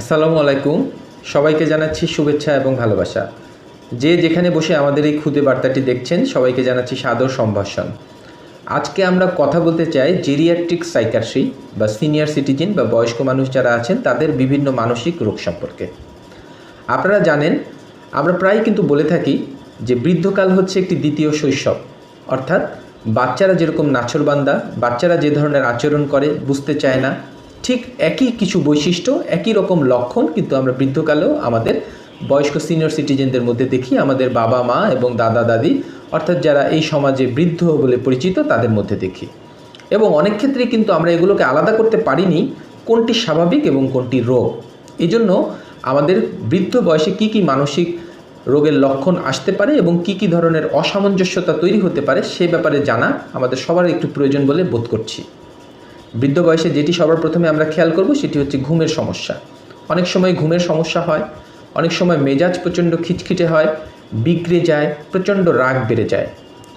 আসসালামু আলাইকুম। সবাইকে জানাচ্ছি শুভেচ্ছা এবং ভালোবাসা। যে যেখানে বসে আমাদের এই খুদে বার্তাটি দেখছেন, সবাইকে জানাচ্ছি সাদর সম্ভাষণ। আজকে আমরা কথা বলতে চাই জেরিয়াট্রিক সাইকাট্রি বা সিনিয়র সিটিজেন বা বয়স্ক মানুষ যারা আছেন, তাদের বিভিন্ন মানসিক রোগ সম্পর্কে। আপনারা জানেন, আমরা প্রায় কিন্তু বলে থাকি যে বৃদ্ধকাল হচ্ছে একটি দ্বিতীয় শৈশব। অর্থাৎ বাচ্চারা যেরকম নাছরবান্দা বাচ্চারা যে ধরনের আচরণ করে বুঝতে চায় না ঠিক একই কিছু বৈশিষ্ট্য, একই রকম লক্ষণ কিন্তু আমরা বৃদ্ধকালেও আমাদের বয়স্ক সিনিয়র সিটিজেনদের মধ্যে দেখি, আমাদের বাবা মা এবং দাদা দাদি, অর্থাৎ যারা এই সমাজে বৃদ্ধ বলে পরিচিত তাদের মধ্যে দেখি। এবং অনেক ক্ষেত্রে কিন্তু আমরা এগুলোকে আলাদা করতে পারিনি, কোনটি স্বাভাবিক এবং কোনটি রোগ। এই জন্য আমাদের বৃদ্ধ বয়সে কি কি মানসিক রোগের লক্ষণ আসতে পারে এবং কি কি ধরনের অসামঞ্জস্যতা তৈরি হতে পারে সে ব্যাপারে জানা আমাদের সবার একটু প্রয়োজন বলে বোধ করছি। বৃদ্ধ বয়সে যেটি সবার প্রথমে আমরা খেয়াল করব সেটি হচ্ছে ঘুমের সমস্যা। অনেক সময় ঘুমের সমস্যা হয়, অনেক সময় মেজাজ প্রচণ্ড খিটখিটে হয়, বিগড়ে যায়, প্রচণ্ড রাগ বেড়ে যায়।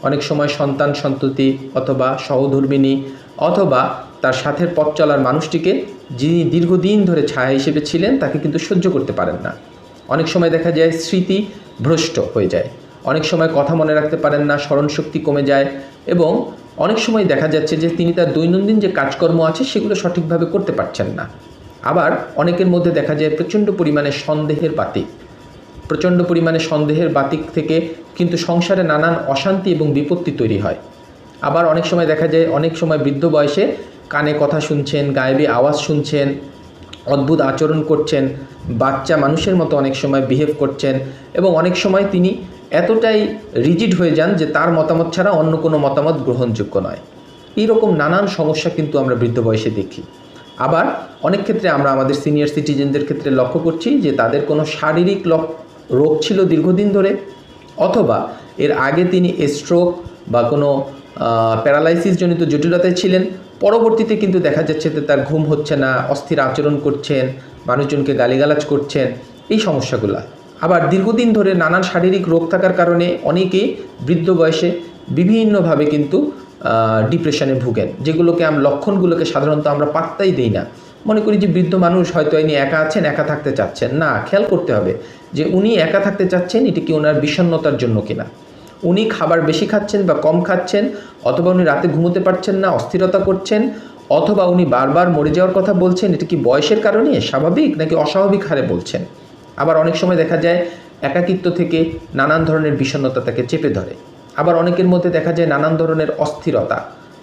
অনেক সময় সন্তান সন্ততি অথবা সহধর্মিণী অথবা তার সাথের পথ চলার মানুষটিকে যিনি দীর্ঘদিন ধরে ছায়া হিসেবে ছিলেন, তাকে কিন্তু সহ্য করতে পারেন না। অনেক সময় দেখা যায় স্মৃতি ভ্রষ্ট হয়ে যায়। অনেক সময় কথা মনে রাখতে পারেন না, স্মরণশক্তি কমে যায় এবং অনেক সময় দেখা যাচ্ছে যে তিনি তার দৈনন্দিন যে কাজকর্ম আছে সেগুলো সঠিকভাবে করতে পারছেন না। আবার অনেকের মধ্যে দেখা যায় প্রচণ্ড পরিমাণে সন্দেহের বাতিক। প্রচণ্ড পরিমাণে সন্দেহের বাতিক থেকে কিন্তু সংসারে নানান অশান্তি এবং বিপত্তি তৈরি হয়। আবার অনেক সময় দেখা যায় অনেক সময় বৃদ্ধ বয়সে কানে কথা শুনছেন, গায়েবী আওয়াজ শুনছেন, অদ্ভুত আচরণ করছেন, বাচ্চা মানুষের মতো অনেক সময় বিহেভ করছেন এবং অনেক সময় তিনি এতটাই রিজিড হয়ে যান যে তার মতামত ছাড়া অন্য কোনো মতামত গ্রহণযোগ্য নয়। এইরকম নানান সমস্যা কিন্তু আমরা বৃদ্ধ বয়সে দেখি। আবার অনেক ক্ষেত্রে আমরা আমাদের সিনিয়র সিটিজেনদের ক্ষেত্রে লক্ষ্য করছি যে তাদের কোনো শারীরিক রোগ ছিল দীর্ঘদিন ধরে, অথবা এর আগে তিনি স্ট্রোক বা কোনো প্যারালাইসিস জনিত জটিলতায় ছিলেন, পরবর্তীতে কিন্তু দেখা যাচ্ছে যে তার ঘুম হচ্ছে না, অস্থির আচরণ করছেন, মানুষজনকে গালিগালাজ করছেন, এই সমস্যাগুলো। আবার দীর্ঘদিন ধরে নানান শারীরিক রোগ থাকার কারণে অনেকেই বৃদ্ধ বয়সে বিভিন্নভাবে কিন্তু ডিপ্রেশনে ভুগেন, যেগুলোকে আমরা লক্ষণগুলোকে সাধারণত আমরা পাত্তাই দিই না। মনে করি যে বৃদ্ধ মানুষ হয়তো ইনি একা আছেন, একা থাকতে চাচ্ছেন। না, খেয়াল করতে হবে যে উনি একা থাকতে চাচ্ছেন, এটি কি ওনার বিষণ্ণতার জন্য কিনা। উনি খাবার বেশি খাচ্ছেন বা কম খাচ্ছেন, অথবা উনি রাতে ঘুমোতে পারছেন না, অস্থিরতা করছেন, অথবা উনি বারবার মরে যাওয়ার কথা বলছেন, এটা কি বয়সের কারণে স্বাভাবিক, নাকি অস্বাভাবিক হারে বলছেন? আবার অনেক সময় দেখা যায় একাকিত্ব থেকে নানান ধরনের বিষণ্ণতা তাকে চেপে ধরে। আবার অনেকের মধ্যে দেখা যায় নানান ধরনের অস্থিরতা,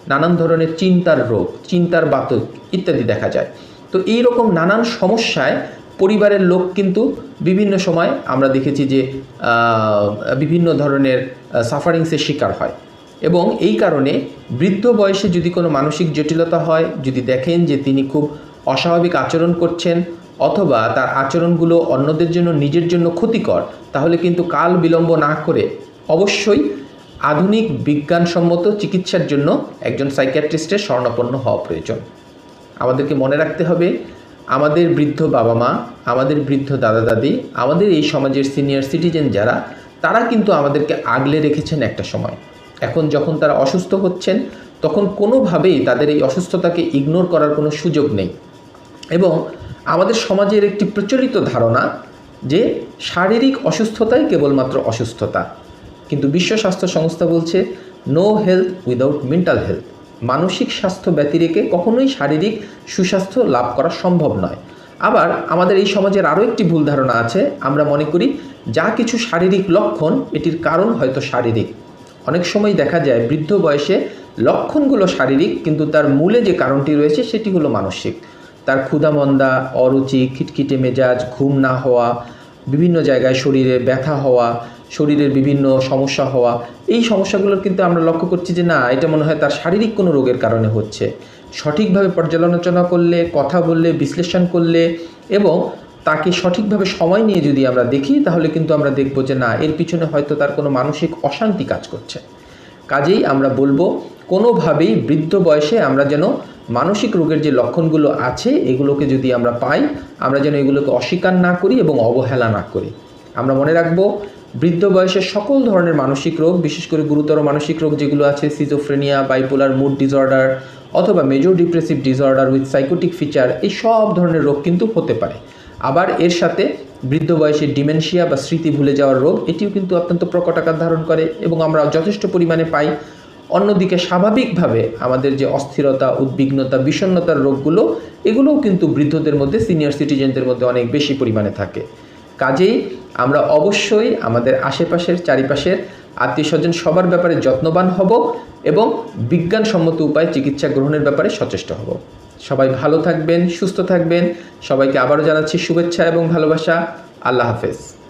নানান ধরনের চিন্তার রোগ, চিন্তার বাতক ইত্যাদি দেখা যায়। তো এই রকম নানান সমস্যায় পরিবারের লোক কিন্তু বিভিন্ন সময় আমরা দেখেছি যে বিভিন্ন ধরনের সাফারিংসের শিকার হয়। এবং এই কারণে বৃদ্ধ বয়সে যদি কোনো মানসিক জটিলতা হয়, যদি দেখেন যে তিনি খুব অস্বাভাবিক আচরণ করছেন অথবা তার আচরণগুলো অন্যদের জন্য নিজের জন্য ক্ষতিকর, তাহলে কিন্তু কাল বিলম্ব না করে অবশ্যই আধুনিক বিজ্ঞানসম্মত চিকিৎসার জন্য একজন সাইকিয়াট্রিস্টের স্বর্ণাপন্ন হওয়া প্রয়োজন। আমাদেরকে মনে রাখতে হবে, আমাদের বৃদ্ধ বাবা মা, আমাদের বৃদ্ধ দাদা দাদি, আমাদের এই সমাজের সিনিয়র সিটিজেন যারা, তারা কিন্তু আমাদেরকে আগলে রেখেছেন একটা সময়। এখন যখন তারা অসুস্থ হচ্ছেন, তখন কোনোভাবেই তাদের এই অসুস্থতাকে ইগনোর করার কোনো সুযোগ নেই। এবং আমাদের সমাজের একটি প্রচলিত ধারণা যে শারীরিক অসুস্থতাই কেবলমাত্র অসুস্থতা। কিন্তু বিশ্ব স্বাস্থ্য সংস্থা বলছে no health without mental health মানসিক স্বাস্থ্য ব্যতিরেকে কখনোই শারীরিক সুস্বাস্থ্য লাভ করা সম্ভব নয়। আবার আমাদের এই সমাজের আরও একটি ভুল ধারণা আছে, আমরা মনে করি যা কিছু শারীরিক লক্ষণ, এটির কারণ হয়তো শারীরিক। অনেক সময় দেখা যায় বৃদ্ধ বয়সে লক্ষণগুলো শারীরিক, কিন্তু তার মূলে যে কারণটি রয়েছে সেটি হলো মানসিক। তার ক্ষুধামন্দা, অরুচি, খিটখিটে মেজাজ, ঘুম না হওয়া, বিভিন্ন জায়গায় শরীরে ব্যথা হওয়া, শরীরের বিভিন্ন সমস্যা হওয়া, এই সমস্যাগুলোর কিন্তু আমরা লক্ষ্য করছি যে না, এটা মনে হয় তার শারীরিক কোনো রোগের কারণে হচ্ছে। সঠিকভাবে পর্যালোচনা করলে, কথা বললে, বিশ্লেষণ করলে এবং তাকে সঠিকভাবে সময় নিয়ে যদি আমরা দেখি, তাহলে কিন্তু আমরা দেখব যে না, এর পিছনে হয়তো তার কোনো মানসিক অশান্তি কাজ করছে। কাজেই আমরা বলব, কোনোভাবেই বৃদ্ধ বয়সে আমরা যেন মানসিক রোগের যে লক্ষণগুলো আছে, এগুলোকে যদি আমরা পাই, আমরা যেন এগুলোকে অস্বীকার না করি এবং অবহেলা না করি। আমরা মনে রাখব, বৃদ্ধ বয়সে সকল ধরনের মানসিক রোগ, বিশেষ করে গুরুতর মানসিক রোগ যেগুলো আছে সিজোফ্রেনিয়া বাইপোলার মুড ডিসঅর্ডার অথবা major depressive disorder with psychotic feature এই সব ধরনের রোগ কিন্তু হতে পারে। আবার এর সাথে বৃদ্ধ বয়সে ডিমেনশিয়া বা স্মৃতি ভুলে যাওয়ার রোগ, এটিও কিন্তু অত্যন্ত প্রকট আকার ধারণ করে এবং আমরা যথেষ্ট পরিমাণে পাই। অন্যদিকে স্বাভাবিকভাবে আমাদের যে অস্থিরতা, উদ্বিগ্নতা, বিষণ্ণতার রোগগুলো, এগুলোও কিন্তু বৃদ্ধদের মধ্যে সিনিয়র সিটিজেনদের মধ্যে অনেক বেশি পরিমাণে থাকে। কাজেই আমরা অবশ্যই আমাদের আশেপাশের, চারিপাশের আত্মীয় স্বজন সবার ব্যাপারে যত্নবান হব এবং বিজ্ঞানসম্মত উপায়ে চিকিৎসা গ্রহণের ব্যাপারে সচেষ্ট হব। সবাই ভালো থাকবেন, সুস্থ থাকবেন। সবাইকে আবারও জানাচ্ছি শুভেচ্ছা এবং ভালোবাসা। আল্লাহ হাফেজ।